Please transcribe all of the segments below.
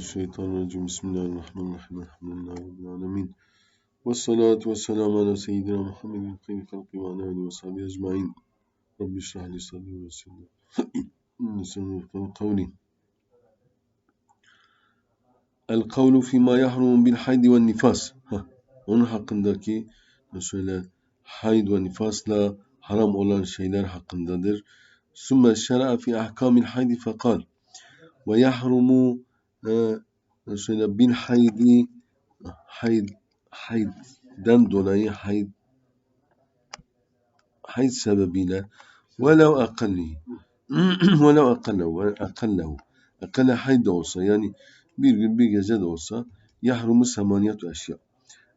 Euzubillahimineşşeytanirracim. Bismillahirrahmanirrahim. Elhamdülillahi. Ve salatu ve selamu ala seyyidina Muhammedin hayri halki ve ala alihi ve sahbihi ecmain. Rabbi şrahli sadri ve. Lisanı kavli. El kavlu fîmâ yahrumu bil haydi ve nifas. Onun hakkındaki şöyle hayd ve nifasla haram olan şeyler hakkındadır. Sümme şer'a fi ahkamil haydi fekal. Ve yahrumu e, şöyle bil haydi hayd haydden dolayı hayd hayd sebebiyle velev akalli velev akallehu ve akallehu akalle hayd de olsa yani bir gün bir gece de olsa yahrumu semaniyatu eşya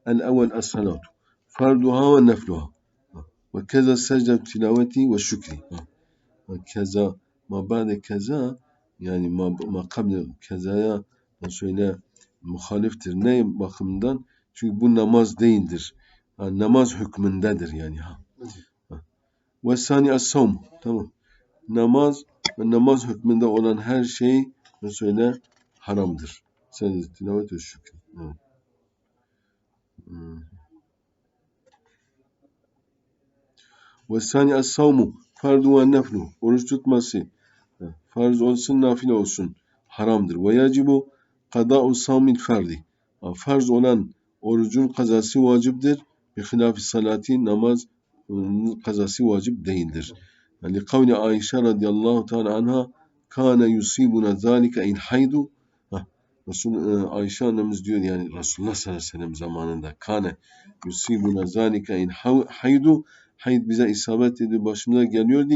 el evvel es-salatu farduha ve nefluha yani ma, ma kable kezaya şöyle muhaliftir. Ne bakımından? Çünkü bu namaz değildir. Yani namaz hükmündedir yani. Ve sani as-savm. Tamam. Namaz ve namaz hükmünde olan her şey şöyle haramdır. Sen tilavet ve şükür. Evet. Ve sani as-savmu fardu ve neflu. Oruç tutması farz olsun nafile olsun haramdır. Ve yacibu kada'u savmil ferdi. Farz olan orucun kazası vaciptir. Bi hilafi salati namaz kazası vacip değildir. Yani kavli Ayşe radıyallahu teala anha kana yusibuna zalika in haydu Resul Ayşe annemiz diyor yani Resulullah sallallahu aleyhi ve sellem zamanında kane yusibuna zalika in haydu hayd bize isabet ediyor başımıza geliyordu.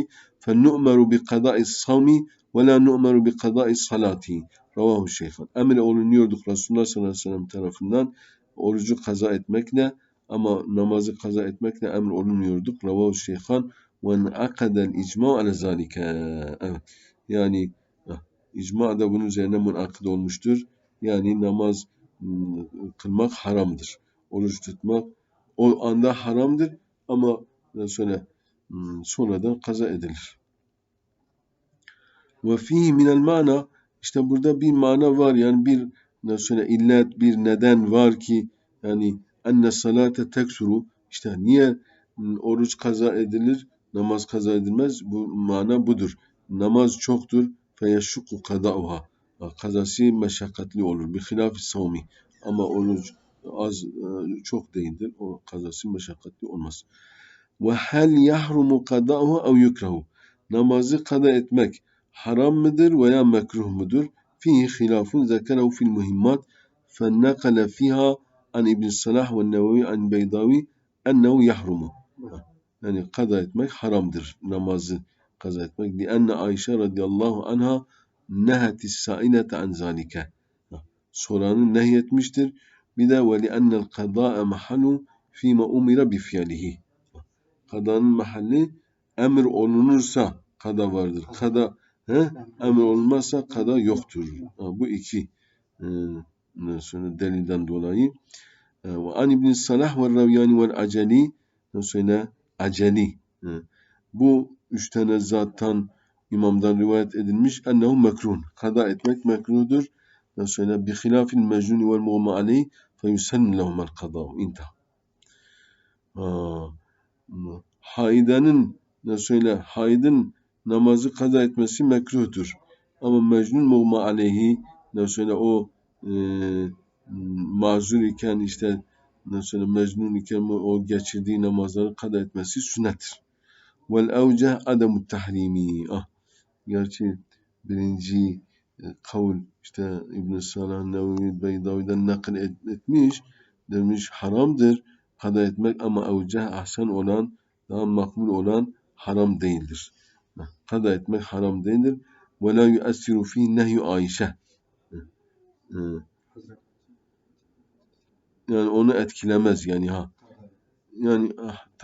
Savmi ve la nu'meru bi kada'i salati. Ravahu şeyhan. Emir olunuyorduk Resulullah sallallahu aleyhi ve sellem tarafından orucu kaza etmekle ama namazı kaza etmekle emir olunuyorduk. Ravahu şeyhan ve akadel icma ala zalike. Evet. Yani icma da bunun üzerine münakid olmuştur. Yani namaz kılmak haramdır. Oruç tutmak o anda haramdır ama sonra sonradan kaza edilir. Ve fihi minel mana işte burada bir mana var. Yani bir nasıl illet bir neden var ki yani enne salate teksuru. İşte niye oruç kaza edilir namaz kaza edilmez? Bu mana budur. Namaz çoktur. Feyeşşuku kadauha. Kazası meşakkatli olur. Bir hilafi savmi. Ama oruç az çok değildir. O kazası meşakkatli olmaz. Ve hel yahrumu kadauhu ev yukrahu. Namazı kada etmek haram mıdır veya mekruh mudur? Fihi hilafun zekerehu fil muhimmat fennekale fiha an İbn Salah ve Nevevi an Beydavi ennehu yahrumu. Yani kaza etmek haramdır namazı kaza etmek. Lianne Ayşe radıyallahu anha nehetis sainete an zalike. Soranı nehyetmiştir. Bir de ve liannel kadâe mahalu fîme umira bi fi'lihi. Kadanın mahalli emir olunursa kada vardır. Kada he, emir olmazsa kada yoktur. Ha, bu iki e, sonra delilden dolayı. Ve an İbn Salah ve Raviyani ve Aceli sonra Aceli. E, bu üç tane zattan imamdan rivayet edilmiş. Ennehu mekrun. Kada etmek mekruhdur. Sonra bi hilafil mecnun vel muğma aleyh fe yusennu lehumel kadâ. İntihar. Haidenin ne söyle haydın namazı kaza etmesi mekruhtur. Ama mecnun muğma aleyhi ne o e, mazur iken işte ne söyle mecnun iken o geçirdiği namazları kaza etmesi sünnettir. Vel evceh ademu tahrimi. Ah, gerçi birinci e, kavl işte İbn Salah Nevevi Beydavi'den nakil et, etmiş demiş haramdır kada etmek ama evceh ahsen olan daha makbul olan haram değildir. Kada etmek haram değildir. Ve la yu'essiru fi nehyu Ayşe. Yani onu etkilemez yani ha. Yani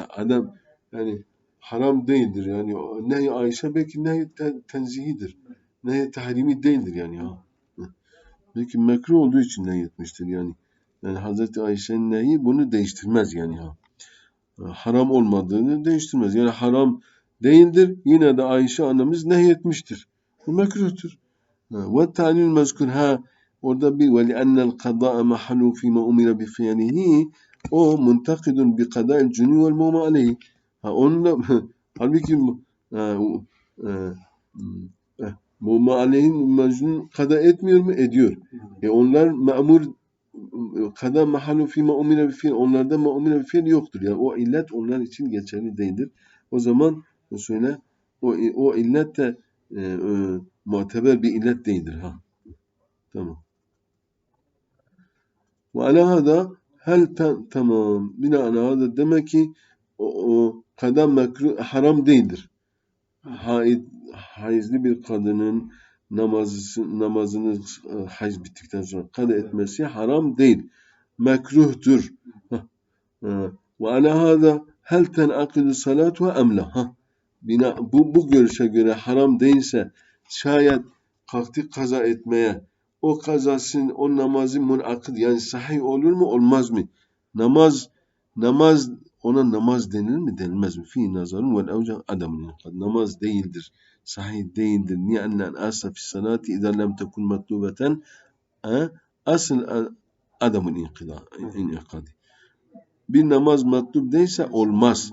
adam yani haram değildir yani nehy Ayşe belki nehy tenzihidir. Nehy tahrimi değildir yani ha. Belki mekruh olduğu için nehy etmiştir yani. Yani Hazreti Ayşe'nin neyi bunu değiştirmez yani ha. Haram olmadığını değiştirmez. Yani haram değildir. Yine de Ayşe annemiz nehyetmiştir. Bu mekruhtur. Ve ta'lil mezkur ha orada bir ve li'ennel kada'a mahalu fîme umira bi fi'lihi o muntakidun bi kada'il cünü vel mûme aleyhi. Ha onunla halbuki e, e, e, mûme aleyhin mecnun kada etmiyor mu? Ediyor. E onlar memur kada mahalu fîme umira bi fi'l onlarda me'umira bi fi'l yoktur. Yani o illet onlar için geçerli değildir. O zaman söyle o, o illet de e, e, muteber bir illet değildir. Ha. Tamam. Ve ala hada hel tamam. Binaenaleyh demek ki o, o kadın mekruh haram değildir. Haid, haizli bir kadının namazı, namazını e, hayz bittikten sonra kada etmesi haram değil. Mekruhtur. Ve ala hada hel tenakidu salatu emla. Bina, bu, bu görüşe göre haram değilse şayet kalktı kaza etmeye o kazasın o namazı munakid yani sahih olur mu olmaz mı? Namaz namaz ona namaz denir mi denilmez mi? Fi nazarın vel evca adamın namaz değildir. Sahih değildir. Niye enen asa fi salati idâ lem tekun matlubeten asıl adamın inkıdi. Bir namaz matlub değilse olmaz.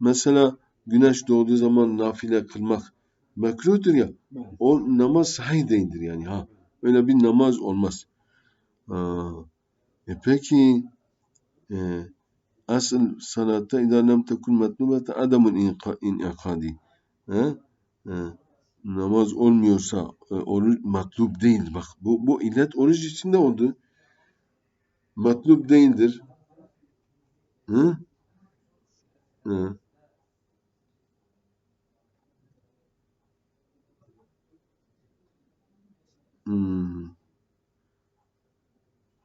Mesela güneş doğduğu zaman nafile kılmak mekruhtur ya. O namaz sahih değildir yani ha. Öyle bir namaz olmaz. Aa, e peki e, asıl salatta idâ lem tekun metlubete adamın inikadi. E, e, namaz olmuyorsa e, oruç matlub değil. Bak bu, bu illet oruç içinde oldu. Matlub değildir. Hı? Hı. Hmm.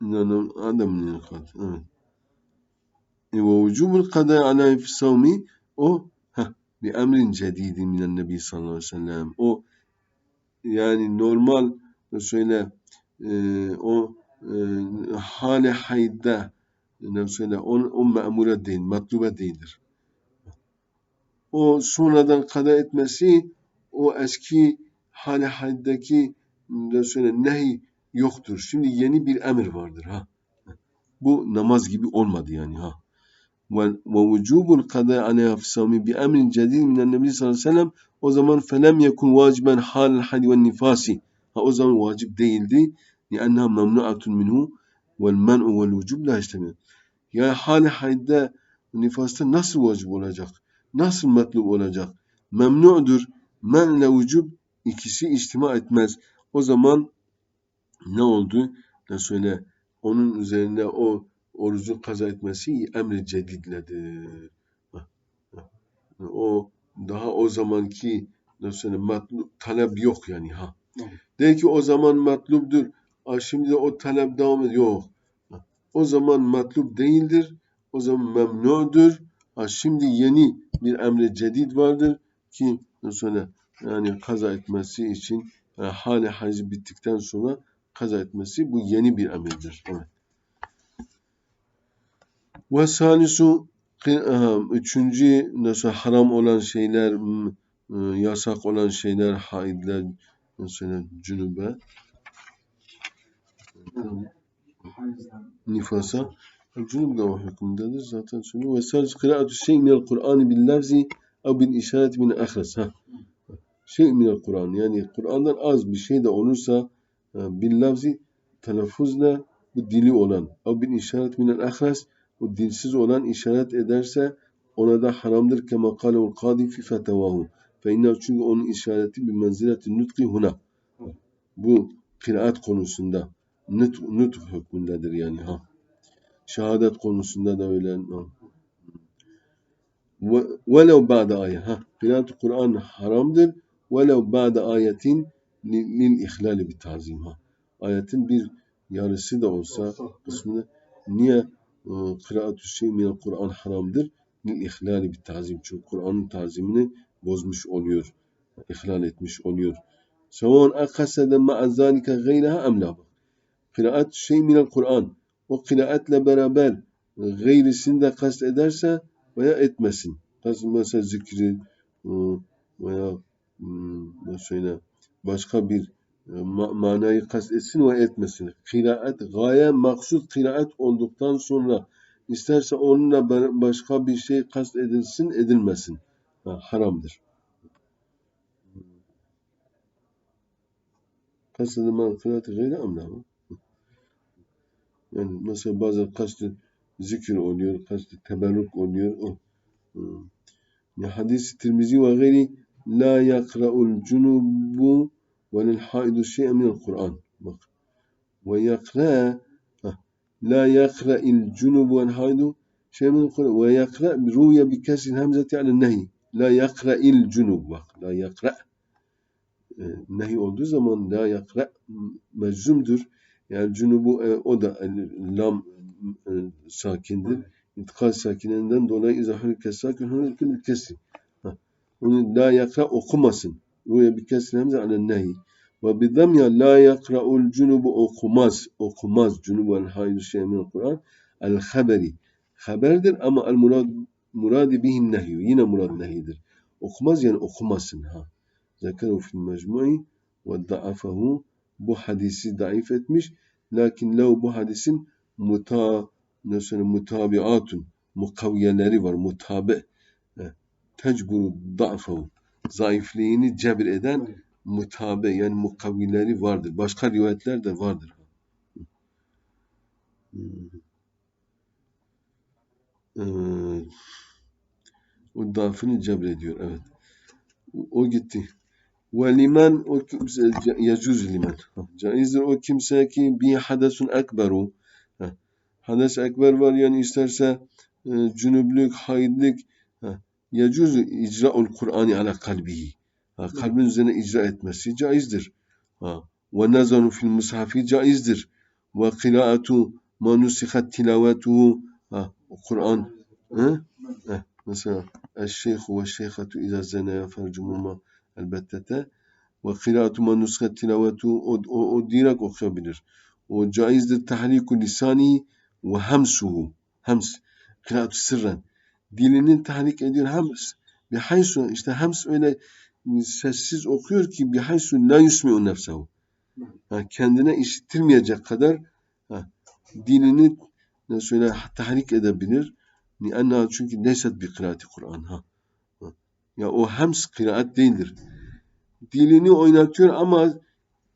Yani adamın yakat. Evet. E ve vücubul kada aleyhi fi o heh, bir emrin cedidi minen nebi sallallahu aleyhi ve sellem. O yani normal söyle e, o e, hale hayda ne söyle o, o memure değil, matlube değildir. O sonradan kada etmesi o eski hale haydaki söyle nehi yoktur. Şimdi yeni bir emir vardır ha. Bu namaz gibi olmadı yani ha. Ve vücubul kada aleyha fisami bi emrin cedid minen nebi sallallahu aleyhi ve sellem o zaman felem yekun vaciben hal hadi ve nifasi. Ha o zaman vacip değildi. لأنها ممنوعة منه والمنع والوجوب la işlemiyor. Ya hali hayde nifasta nasıl vacip olacak? Nasıl metlub olacak? Memnu'dur. Men ile vücub ikisi içtima etmez. O zaman ne oldu? Ne söyle onun üzerinde o orucu kaza etmesi emri cedidledir. O daha o zamanki ne söyle matlu, talep yok yani ha. De ki o zaman matlubdur. Aa, şimdi de o talep devam ediyor. Yok. O zaman matlub değildir. O zaman memnudur. Ha, şimdi yeni bir emre cedid vardır ki ne söyle yani kaza etmesi için yani hali hacı bittikten sonra kaza etmesi bu yeni bir emirdir. Evet. Ve salisu üçüncü nasıl haram olan şeyler ıı, yasak olan şeyler haidler mesela cünübe nifasa cünüb de o hükümdedir zaten söylüyor. Ve salisu kıraatü şey minel Kur'an bil lafzi ev bil işaret min ahres. Ha şey minel Kur'an? Yani Kur'an'dan az bir şey de olursa e, bil lafzi telaffuzla bu dili olan. O bir işaret minel ahras o dilsiz olan işaret ederse ona da haramdır. Kema kâleul kâdi fi fetevahu fe inne çünkü onun işareti bir menzileti nutki huna. Bu kıraat konusunda nut, nut hükmündedir yani ha. Şehadet konusunda da öyle velev ba'da ayet ha. Kıraat Kur'an haramdır velev ba'de ayetin lil ihlali bir tazim ha. Ayetin bir yarısı da olsa kısmını niye e, kıraatü şey minel Kur'an haramdır? Lil ihlali bir tazim. Çünkü Kur'an'ın tazimini bozmuş oluyor. ihlal etmiş oluyor. Sevan akasede ma'a zalike gayraha emla. Kıraat şey minel Kur'an. O kıraatle beraber gayrisini de kast ederse veya etmesin. Mesela zikri e, veya hmm, söyle başka bir ma- manayı kastetsin ve etmesin. Kıraat, gaye maksud kıraat olduktan sonra isterse onunla ba- başka bir şey kast edilsin edilmesin. Ha, haramdır. Kast edilen kıraat gayri mı? Yani mesela bazen kastı zikir oluyor, kastı teberrük oluyor. O. Hmm. Ya hadis Tirmizi ve gayri la yakra'ul cunubu ve lil haidu şey'en minel Kur'an. Bak. Ve yakra la yakra'il cunubu vel haidu şey'en minel Kur'an. Ve yakra ruya bi kesrin hemzeti ala nehi. La yakra'il cunub. Bak. La yakra. E, nehi olduğu zaman la yakra meczumdur. Yani cunubu e, o da e, lam e, sakindir. İntikal sakininden dolayı izahül kesakin hürkül kesin. Onu la yakra okumasın. Ruya bir kesin hemze alen nehi. Ve bidamya la yakra'ul cunubu okumaz. Okumaz. Cunubu el haydu şey min Kur'an. El haberi. Haberdir ama el murad muradi bihin nehyu. Yine murad nehidir. Okumaz yani okumasın. Ha. Zekeru fil mecmu'i ve da'afahu bu hadisi daif etmiş. Lakin lev bu hadisin muta nasıl mutabiatun mukavyeleri var. Mutabe tecburu da'fahu zayıfliğini cebir eden mutabe yani mukavvileri vardır. Başka rivayetler de vardır. Evet. O dafını cebrediyor. Evet. O gitti. Ve liman o kimse yecuz liman. Caizdir o kimse ki bir hadesun ekberu. Hades ekber var yani isterse e, cünüblük, haidlik yecuzu icra'ul Kur'an'ı ala kalbihi. Ha, kalbin üzerine icra etmesi caizdir. Ha, ve nazaru fil mushafi caizdir. Ve kıraatu ma nusihat tilavetuhu. Ha, Kur'an. Ha? Eh, mesela eşşeyhu ve şeyhatu iza zenaya fercumuma elbettete ve kıraatu ma nusihat tilavetuhu o, o, o direkt okuyabilir. O caizdir tahriku lisani ve hamsuhu. Hams. Kıraatu sırren dilinin tahrik ediyor. Hem bihaysu işte hems öyle sessiz okuyor ki bihaysu la yusmi'u nefsehu. Ha, kendine işittirmeyecek kadar ha, dilini söyle tahrik edebilir. Ni'enna çünkü neyset bir kıraati Kur'an ha. Ya o hems kıraat değildir. Dilini oynatıyor ama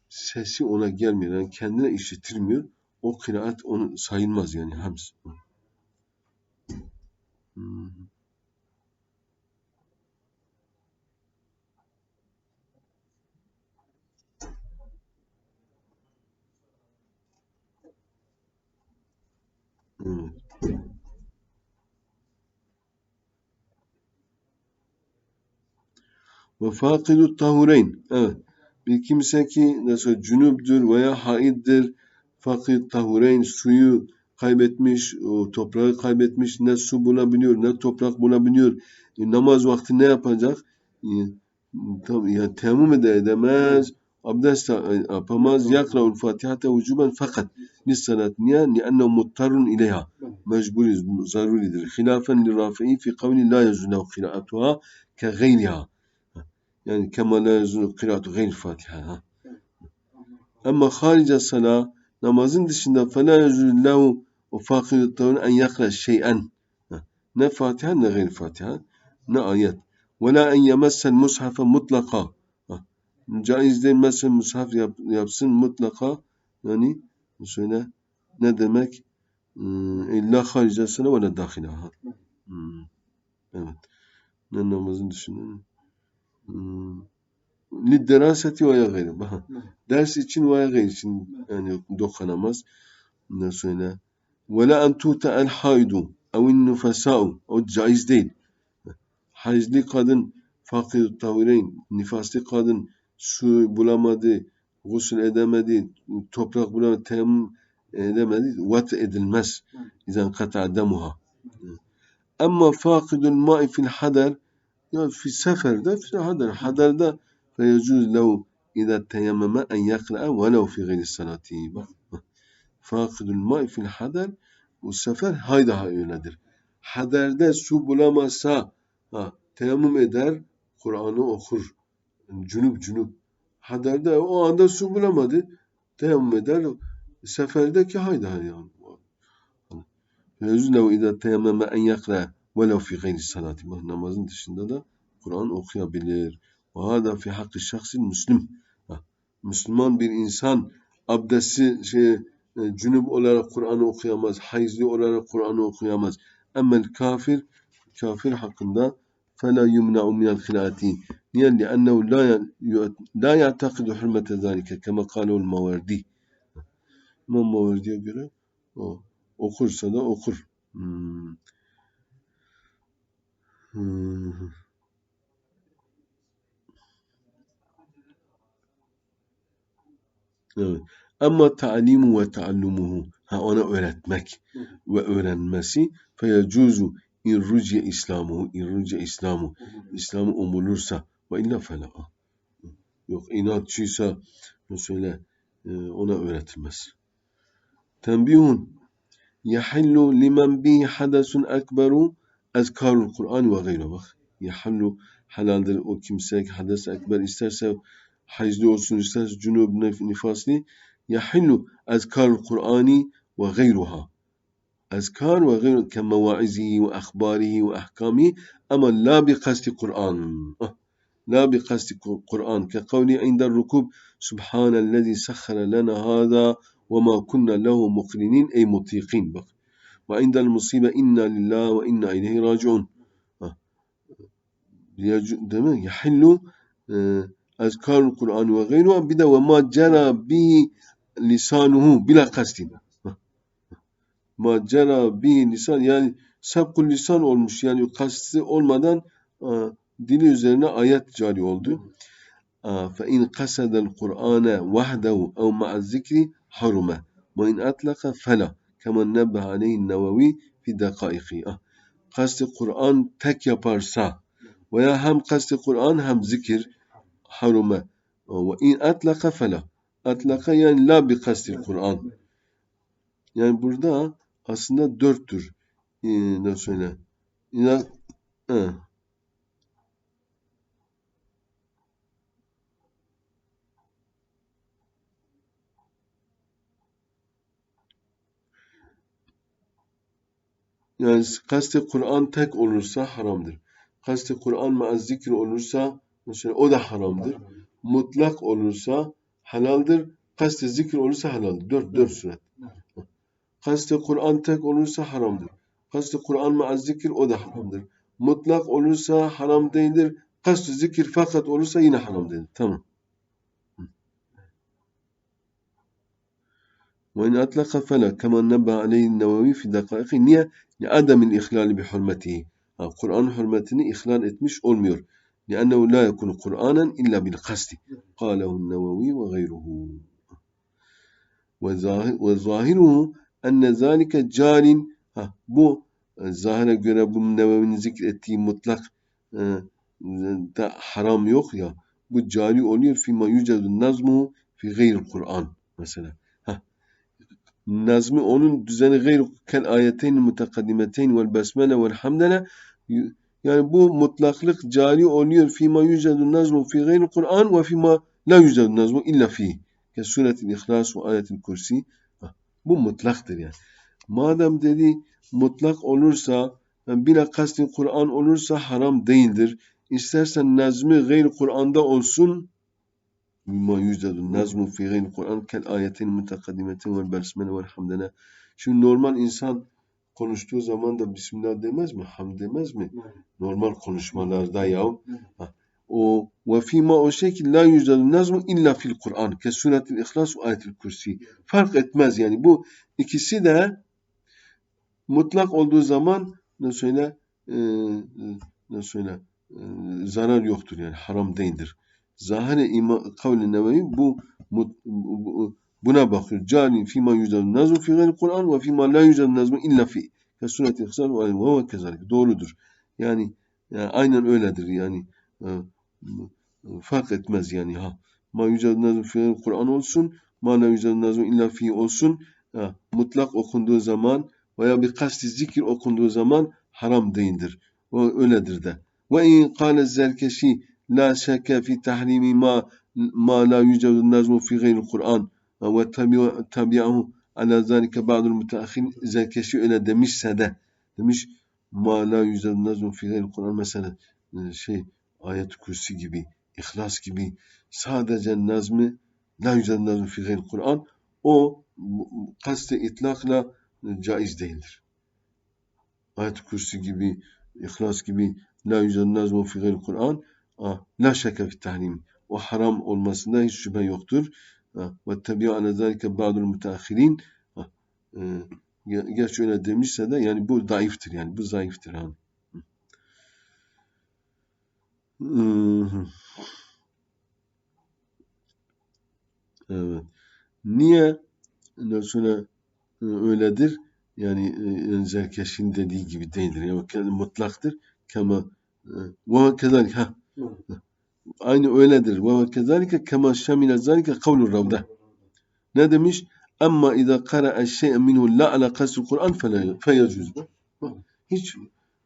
sesi ona gelmiyor. Yani kendine işittirmiyor. O kıraat onu sayılmaz yani hems. Hmm. Evet. Ve fakidu tahureyn. Evet. Bir kimse ki nasıl cünüptür veya haiddir. Fakid tahureyn suyu kaybetmiş, o toprağı kaybetmiş. Ne su bulabiliyor, ne toprak bulabiliyor. E, namaz vakti ne yapacak? E, tabii ya temmüm de edemez. Abdest yapamaz. Yakra'ul Fatiha'te vücuben fakat lissalat niye? Ni'ennehu muttarun ileyha. Mecburiz, zaruridir. Hilafen li rafi'i fi kavli la yezunehu kiraatuha ke gayriha. Yani kema la yezunu kiraatu gayr Fatiha. Ama harice sala namazın dışında fela yezunu lehu fakidu tavun en yakra şey'en. Ne Fatiha ne gayr Fatiha ne ayet. Ve la en yemessel mushafe mutlaka. Caiz değil mesela mushaf yap, yapsın mutlaka yani söyle ne demek illa haricesine ve dahilaha. Hmm. Evet. Ne namazın dışında. Hmm. Lideraseti veya gayri. Ders için veya gayri için yani dokunamaz. Ne söyle. La en tuta el haydu evin nufasa'u. O caiz değil. Haizli kadın fakir tavireyn, nifaslı kadın su bulamadı, gusül edemedi, toprak bulamadı, temmüm edemedi, vat edilmez. İzen kata demuha. Ama fakidul ma'i fil hader ya fi seferde fi hader. Haderde fe yecuz lehu İza teyemmeme en yakra'a velev fi gayri salati. Fakidul ma'i fil hader bu sefer hayda öyledir. Haderde su bulamazsa ha, teyemmüm eder, Kur'an'ı okur. Cünüp cünüp haderde o anda su bulamadı. Teyemmüm eder. Seferdeki haydi yani. Yüzüne idâ teyemmeme en yakra velev fi gayri salati. Namazın dışında da Kur'an okuyabilir. Ve hâdâ fi hakkı şahsin müslim. Müslüman bir insan abdesti şey, e, cünüp olarak Kur'an'ı okuyamaz. Hayızlı olarak Kur'an'ı okuyamaz. Emmel kafir kafir hakkında فلا يمنع من الخلاءة niye? لأنه لا لا يعتقد حرمة ذلك كما قاله الماوردي İmam Maverdi'ye göre o, okursa da okur. Hmm. Hmm. Evet. Ama ta'limu ve taallumuhu. Ha ona öğretmek ve öğrenmesi. Feyecuzu in ruciye İslamu in ruciye İslamu. İslam'ı umulursa ve illa fela yok inatçıysa söyle e, ona öğretilmez. Tembihun yahillu limen bi hadasun ekberu ezkarul Kur'an ve gayre bak. Yahillu halaldir o kimse hades ekber isterse hayızlı olsun isterse cunub nifasli ezkarul Kur'ani ve gayruha أذكار وغير كمواعظه وأخباره وأحكامه أما لا بقصد قرآن لا بقصد قرآن كقوله عند الركوب سبحان الذي سخر لنا هذا وما كنا له مقرنين أي مطيقين. وعند المصيبة إنا لله وإنا إليه راجعون. يحل أذكار القرآن وغيره بدا وما جرى به lisanuhu bila kastin. Ma cera bihi lisan yani sabkul lisan olmuş yani kasti olmadan e, dili üzerine ayet cari oldu. E, fe in kasadel Kur'ane vahdehu ev ma'a zikri harume ve in atlaka fela kemen nebbeh aleyhin nevevi fi dekaiqi. Ah, kasti Kur'an tek yaparsa veya hem kasti Kur'an hem zikir harume ve in atlaka fela atlaka yani la bi kastı Kur'an yani burada aslında dörttür. Ee, ne söyle? İnan, he. Yani kasti Kur'an tek olursa haramdır. Kasti Kur'an maaz zikir olursa mesela o da haramdır. Mutlak olursa halaldir. Kasti zikir olursa halaldir. Dört, dört suret. Kasti Kur'an tek olursa haramdır. Kasti Kur'an maaz zikir o da haramdır. Mutlak olursa haram değildir. Kasti zikir fakat olursa yine haram değildir. Tamam. وإن أطلق فلا كما نبه عليه النووي في دقائق niye? لعدم الإخلال بحرمته Kur'an hürmetini ihlal etmiş olmuyor. لأنه لا يكون قرآنا إلا بالقصد قاله النووي وغيره وظاهره enne zalike calin ha, bu e, zahire göre bu Nevevi'nin zikrettiği mutlak e, da haram yok ya bu cari oluyor fima yücedun nazmu fi gayril Kur'an mesela. Ha. Nazmi onun düzeni gayr kel ayeteyn mutakaddimeteyn vel besmele vel hamdele yani bu mutlaklık cari oluyor fima yücedun nazmu fi gayril Kur'an ve fima la yücedun nazmu illa fi. Ke suretil İhlas ve ayetil Kursi bu mutlaktır yani. Madem dedi mutlak olursa yani bila kastin Kur'an olursa haram değildir. İstersen nazmi gayr Kur'an'da olsun mimma yüzdedun nazmu fi gayr Kur'an kel ayetin mutakaddimetin vel besmele vel hamdene. Şimdi normal insan konuştuğu zaman da Bismillah demez mi? Ham demez mi? Normal konuşmalarda ya. O ve fîmâ o şey ki la yüzdadu nazmu illa fil Kur'an. Ke suretil İhlas ve ayetil kürsi. Fark etmez yani. Bu ikisi de mutlak olduğu zaman ne söyle e, ne söyle e, zarar yoktur yani haram değildir. Zahire ima kavli nevevi bu, bu, bu Buna bakıyor. Cani fîmâ yüzden nazmu fî gayri Kur'an ve fîmâ la yüzden nazmu illa fi. fî. Kesuret ihsan ve ve kezalik. Doğrudur. Yani, yani aynen öyledir yani. E, e, fark etmez yani ha. Ma yüzden nazmu fî gayri Kur'an olsun. Ma la yüzden nazmu illa fî olsun. Ha, mutlak okunduğu zaman veya bir kasti zikir okunduğu zaman haram değildir. O öyledir de. Ve in kâle zerkeşi la şeke fi tahrimi ma ma la yücevdü nazmu fi gayri Kur'an ve tabi'ahu ala zalike ba'dul müteahhin izel keşfi öyle demişse de demiş ma la yüzel nazum fil Kur'an mesela e, şey ayet kursi gibi İhlas gibi sadece nazmi la yüzel nazum fil Kur'an o kaste itlakla caiz değildir. Ayet kursi gibi İhlas gibi la yüzel nazum fil Kur'an la şaka fi tahrim o haram olmasında hiç şüphe yoktur. Ve tabi'u ala zalike ba'dul müteahhirin gerçi öyle demişse de yani bu zayıftır yani bu zayıftır hani. Evet. Niye sonra öyledir? Yani Zerkeş'in dediği gibi değildir. Yani mutlaktır. Kema ve kezalik ha. Aynı öyledir. Ve kezalike kema şamile zalike kavlur ravda. Ne demiş? Ama izâ kara'a şey'en minhu la ala kasril Kur'an feyecüz. Hiç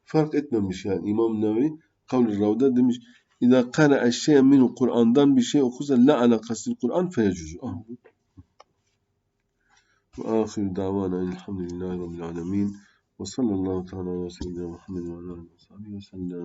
fark etmemiş yani İmam Nevi kavl Ravda demiş İzâ kara'a şey'en minhu Kur'an'dan bir şey okursa la ala kasril Kur'an feyecüz. Ve ahiru davana elhamdülillahi rabbil alemin. Ve sallallahu teala ve seyyidina Muhammed ve aleyhi ve sellem.